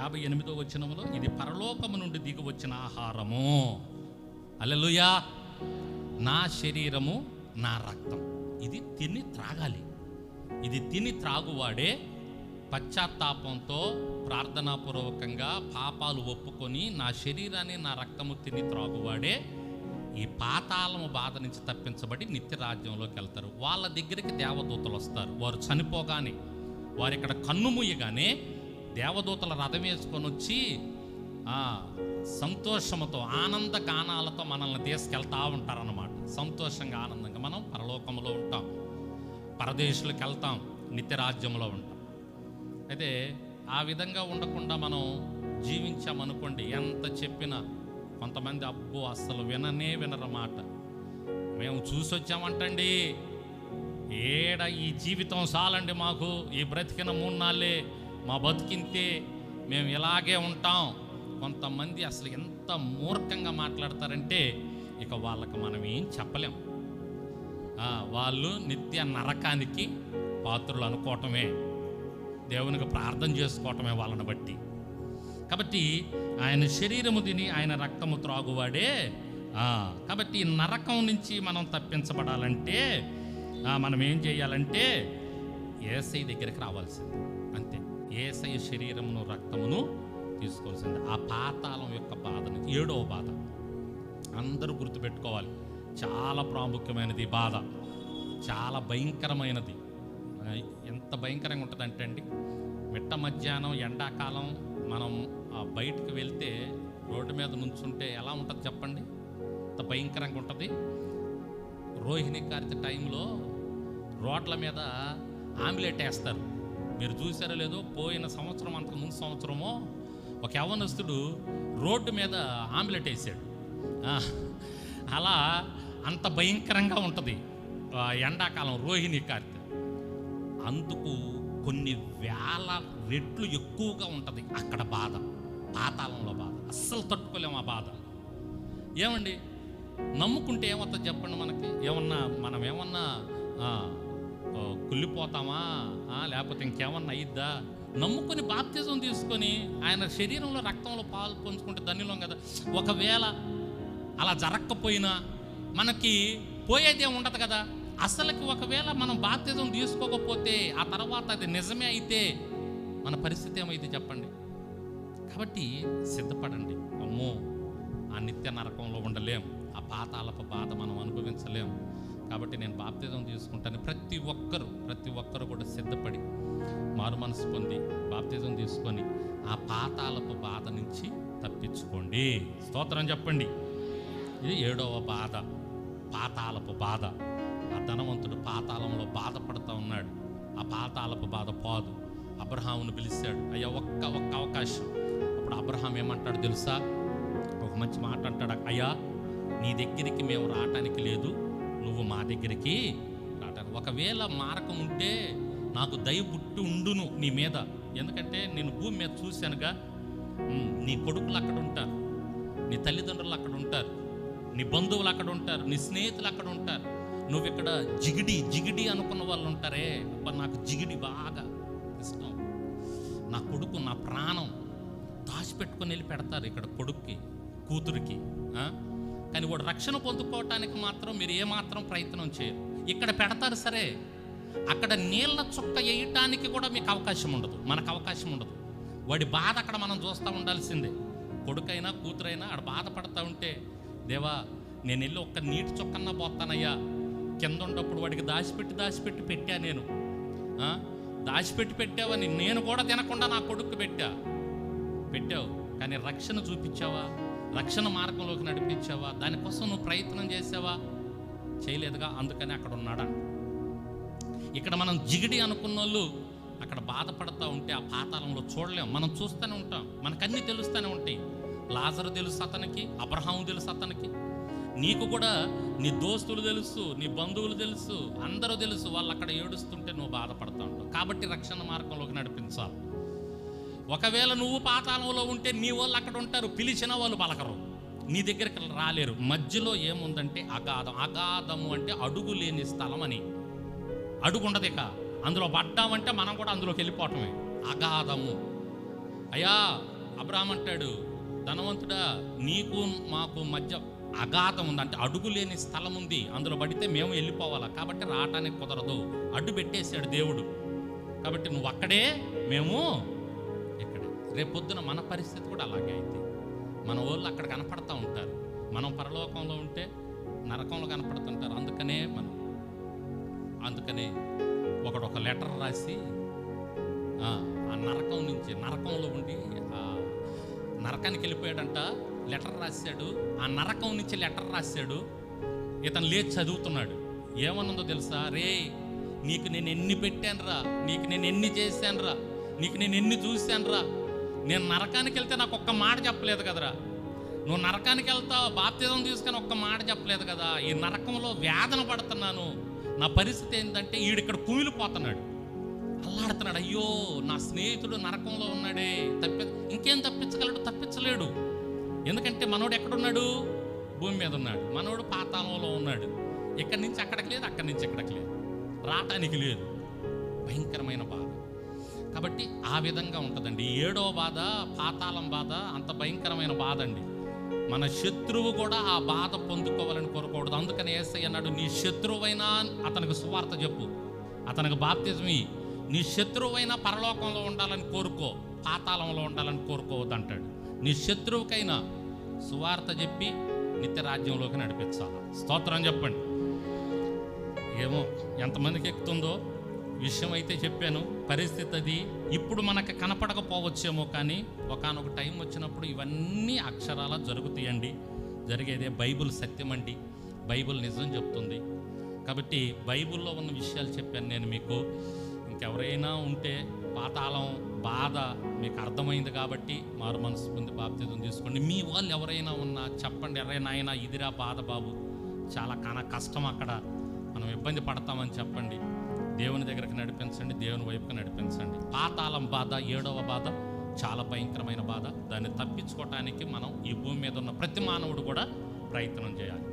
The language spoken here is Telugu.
యాభై ఎనిమిదో వచనంలో ఇది పరలోకము నుండి దిగి వచ్చిన ఆహారము. అల్లెలుయా నా శరీరము నా రక్తం. ఇది తిని త్రాగాలి. ఇది తిని త్రాగువాడే పశ్చాత్తాపంతో ప్రార్థనాపూర్వకంగా పాపాలు ఒప్పుకొని నా శరీరాన్ని నా రక్తము తిని త్రాగువాడే ఈ పాతాళము బాధ నుంచి తప్పించబడి నిత్య రాజ్యంలోకి వెళ్తారు. వాళ్ళ దగ్గరికి దేవదూతలు వస్తారు. వారు చనిపోగానే వారు ఇక్కడ కన్ను ముయ్యగానే దేవదూతల రథం వేసుకొని వచ్చి సంతోషముతో ఆనంద గానాలతో మనల్ని తీసుకెళ్తా ఉంటారన్నమాట. సంతోషంగా ఆనందంగా మనం పరలోకంలో ఉంటాం. పరదేశులకు వెళ్తాం నిత్యరాజ్యంలో ఉంటాం. అయితే ఆ విధంగా ఉండకుండా మనం జీవించామనుకోండి ఎంత చెప్పినా కొంతమంది అబ్బో అస్సలు విననే వినరమాట మేము చూసి వచ్చామంటండి ఏడ ఈ జీవితం చాలండి మాకు ఈ బ్రతికిన మూడు నాళ్ళే మా బతికింతే మేము ఇలాగే ఉంటాం. కొంతమంది అసలు ఎంత మూర్ఖంగా మాట్లాడతారంటే ఇక వాళ్ళకి మనం ఏం చెప్పలేం. వాళ్ళు నిత్య నరకానికి పాత్రలు అనుకోవటమే దేవునికి ప్రార్థన చేసుకోవటమే వాళ్ళని బట్టి. కాబట్టి ఆయన శరీరము తిని ఆయన రక్తము త్రాగువాడే. కాబట్టి నరకం నుంచి మనం తప్పించబడాలంటే మనం ఏం చేయాలంటే ఏసై దగ్గరికి రావాల్సింది. ఏసయ శరీరమును రక్తమును తీసుకోవాల్సింది ఆ పాతాళం యొక్క బాధ ఏడవ బాధ. అందరూ గుర్తుపెట్టుకోవాలి. చాలా ప్రాముఖ్యమైనది బాధ. చాలా భయంకరమైనది. ఎంత భయంకరంగా ఉంటుందంటే అండి మిట్ట మధ్యాహ్నం ఎండాకాలం మనం బయటకు బయటికి వెళ్తే రోడ్డు మీద నుంచుంటే ఎలా ఉంటుంది చెప్పండి? ఎంత భయంకరంగా ఉంటుంది. రోహిణి కార్తె టైంలో రోడ్ల మీద ఆమ్లెట్ వేస్తారు. మీరు చూసారో లేదో పోయిన సంవత్సరం అంతకు ముందు సంవత్సరమో ఒక యవనస్తుడు రోడ్డు మీద ఆమ్లెట్ వేసాడు. అలా అంత భయంకరంగా ఉంటుంది. ఎండాకాలం రోహిణి కార్తె. అందుకు కొన్ని వేల రెట్లు ఎక్కువగా ఉంటుంది అక్కడ బాధ పాతాళంలో బాధ. అస్సలు తట్టుకోలేము ఆ బాధ. ఏమండి? నమ్ముకుంటే ఏమవుతుంది చెప్పండి మనకి? ఏమన్నా మనం ఏమన్నా కుళ్ళిపోతామా? లేకపోతే ఇంకేమన్నా అయ్యిద్దా నమ్ముకొని బాప్తిజం తీసుకొని ఆయన శరీరంలో రక్తంలో పాలు పంచుకుంటే ధన్యులం కదా. ఒకవేళ అలా జరగకపోయినా మనకి పోయేదే ఉండదు కదా. అసలుకి ఒకవేళ మనం బాప్తిజం తీసుకోకపోతే ఆ తర్వాత అది నిజమే అయితే మన పరిస్థితి ఏమైంది చెప్పండి. కాబట్టి సిద్ధపడండి. అమ్మో ఆ నిత్య నరకంలో ఉండలేం. ఆ పాతాలపు బాధ మనం అనుభవించలేం. కాబట్టి నేను బాప్తిజం తీసుకుంటాను. ప్రతి ఒక్కరు ప్రతి ఒక్కరు కూడా సిద్ధపడి మారు మనసు పొంది బాప్తిజం తీసుకొని ఆ పాతాలపు బాధ నుంచి తప్పించుకోండి. స్తోత్రం చెప్పండి. ఇది ఏడవ బాధ పాతాలపు బాధ. ఆ ధనవంతుడు పాతాళంలో బాధపడుతూ ఉన్నాడు. ఆ పాతాలపు బాధ పోదు. అబ్రహామును పిలిచాడు. అయ్యా ఒక్క ఒక్క అవకాశం. అప్పుడు అబ్రహాం ఏమంటాడు తెలుసా? ఒక మంచి మాట అంటాడు. అయ్యా నీ దగ్గరికి మేము రావటానికి లేదు. నువ్వు మా దగ్గరికి రావటానికి ఒకవేళ మారకం ఉంటే నాకు దయ పుట్టి ఉండును నీ మీద. ఎందుకంటే నేను భూమి మీద చూశానుగా. నీ కొడుకులు అక్కడ ఉంటారు. నీ తల్లిదండ్రులు అక్కడ ఉంటారు. నీ బంధువులు అక్కడ ఉంటారు. నీ స్నేహితులు అక్కడ ఉంటారు. నువ్వు ఇక్కడ జిగిడి జిగిడి అనుకున్న వాళ్ళు ఉంటారే. అబ్బా నాకు జిగిడి బాగా ఇష్టం. నా కొడుకు నా ప్రాణం దాచిపెట్టుకొని వెళ్ళి పెడతారు ఇక్కడ కొడుక్కి కూతురికి కానీ వాడు రక్షణ పొందుకోవటానికి మాత్రం మీరు ఏమాత్రం ప్రయత్నం చేయరు. ఇక్కడ పెడతారు సరే అక్కడ నీళ్ళ చుక్క వేయటానికి కూడా మీకు అవకాశం ఉండదు మనకు అవకాశం ఉండదు. వాడి బాధ అక్కడ మనం చూస్తూ ఉండాల్సిందే. కొడుకైనా కూతురైనా ఆడ బాధపడతా ఉంటే దేవా నేను వెళ్ళి ఒక్క నీటి చుక్కన్నా పోతానయ్యా. కింద ఉన్నప్పుడు వాడికి దాచిపెట్టి దాచిపెట్టి పెట్టా నేను. దాచిపెట్టి పెట్టావని నేను కూడా తినకుండా నా కొడుకు పెట్టా. పెట్టావు కానీ రక్షణ చూపించావా? రక్షణ మార్గంలోకి నడిపించావా? దానికోసం నువ్వు ప్రయత్నం చేసావా? చేయలేదుగా అందుకని అక్కడ ఉన్నాడా ఇక్కడ మనం జిగిడి అనుకున్న వాళ్ళు అక్కడ బాధపడతా ఉంటే ఆ పాతాళంలో చూడలేం. మనం చూస్తూనే ఉంటాం. మనకన్నీ తెలుస్తూనే ఉంటాయి. లాజరు తెలుసు అతనికి అబ్రహాము తెలుసు అతనికి. నీకు కూడా నీ దోస్తులు తెలుసు నీ బంధువులు తెలుసు అందరూ తెలుసు. వాళ్ళు అక్కడ ఏడుస్తుంటే నువ్వు బాధపడతా ఉంటావు. కాబట్టి రక్షణ మార్గంలోకి నడిపించాలి. ఒకవేళ నువ్వు పాతాళంలో ఉంటే నీ వాళ్ళు అక్కడ ఉంటారు. పిలిచిన వాళ్ళు పలకరు. నీ దగ్గరికి రాలేరు. మధ్యలో ఏముందంటే అగాధం. అగాధము అంటే అడుగు లేని స్థలం అని. అడుగు ఉండదు ఇక. అందులో పడ్డామంటే మనం కూడా అందులోకి వెళ్ళిపోవటమే. అగాధము. అయ్యా అబ్రాహం అంటాడు ధనవంతుడా నీకు మాకు మధ్య అగాధం ఉంది. అంటే అడుగు లేని స్థలం ఉంది. అందులో పడితే మేము వెళ్ళిపోవాలా? కాబట్టి రావటానికి కుదరదు. అడ్డు పెట్టేశాడు దేవుడు. కాబట్టి నువ్వు అక్కడే మేము రేపొద్దున మన పరిస్థితి కూడా అలాగే అయింది. మన వాళ్ళు అక్కడ కనపడతా ఉంటారు. మనం పరలోకంలో ఉంటే నరకంలో కనపడుతుంటారు. అందుకనే మనం అందుకనే ఒకడు ఒక లెటర్ రాసి ఆ నరకం నుంచి నరకంలో ఉండి ఆ నరకానికి వెళ్ళిపోయాడంట లెటర్ రాశాడు. ఆ నరకం నుంచి లెటర్ రాశాడు. ఇతను లేచి చదువుతున్నాడు. ఏమన్నదో తెలుసా? రే నీకు నేను ఎన్ని పెట్టానురా? నీకు నేను ఎన్ని చేశానురా? నీకు నేను ఎన్ని చూశానురా? నేను నరకానికి వెళ్తే నాకు ఒక్క మాట చెప్పలేదు కదరా. నువ్వు నరకానికి వెళ్తావు బాప్తిజం తీసుకొని ఒక్క మాట చెప్పలేదు కదా. ఈ నరకంలో వేదన పడుతున్నాను. నా పరిస్థితి ఏంటంటే ఈడిక్కడ కుమిలిపోతున్నాడు అల్లాడుతున్నాడు అయ్యో నా స్నేహితుడు నరకంలో ఉన్నాడే. తప్పి ఇంకేం తప్పించగలడు? తప్పించలేడు. ఎందుకంటే మనోడు ఎక్కడున్నాడు? భూమి మీద ఉన్నాడు. మనోడు పాతాళంలో ఉన్నాడు. ఇక్కడి నుంచి అక్కడికి లేదు అక్కడి నుంచి ఇక్కడికి లేదు. రావటానికి లేదు. భయంకరమైన బాధ. కాబట్టి ఆ విధంగా ఉంటుందండి. ఏడో బాధ పాతాళం బాధ అంత భయంకరమైన బాధ అండి. మన శత్రువు కూడా ఆ బాధ పొందుకోవాలని కోరకూడదు. అందుకని ఏసై అన్నాడు నీ శత్రువైనా అతనికి సువార్త చెప్పు. అతనికి బాప్తిజమి నీ శత్రువైనా పరలోకంలో ఉండాలని కోరుకో పాతాళంలో ఉండాలని కోరుకోవద్దు అంటాడు నీ శత్రువుకైనా సువార్త చెప్పి నిత్య రాజ్యంలోకి నడిపించాలి? స్తోత్రం చెప్పండి. ఏమో ఎంతమందికి ఎక్కుతుందో విషయం అయితే చెప్పాను పరిస్థితి అది ఇప్పుడు మనకు కనపడకపోవచ్చేమో కానీ ఒకానొక టైం వచ్చినప్పుడు ఇవన్నీ అక్షరాల జరుగుతాయండి. జరిగేదే బైబిల్ సత్యం అండి. బైబిల్ నిజం చెప్తుంది. కాబట్టి బైబిల్లో ఉన్న విషయాలు చెప్పాను నేను మీకు. ఇంకెవరైనా ఉంటే పాతాళం బాధ మీకు అర్థమైంది కాబట్టి మారు మనసు పొంది బాప్తిజం తీసుకోండి. మీ వాళ్ళు ఎవరైనా ఉన్నా చెప్పండి ఎవరైనా అయినా ఇదిరా బాధ బాబు. చాలా కన కష్టం అక్కడ. మనం ఇబ్బంది పడతామని చెప్పండి. దేవుని దగ్గరకు నడిపించండి దేవుని వైపుకి నడిపించండి. పాతాళం బాధ ఏడవ బాధ చాలా భయంకరమైన బాధ. దాన్ని తప్పించుకోవటానికి మనం ఈ భూమి మీద ఉన్న ప్రతి మానవుడు కూడా ప్రయత్నం చేయాలి.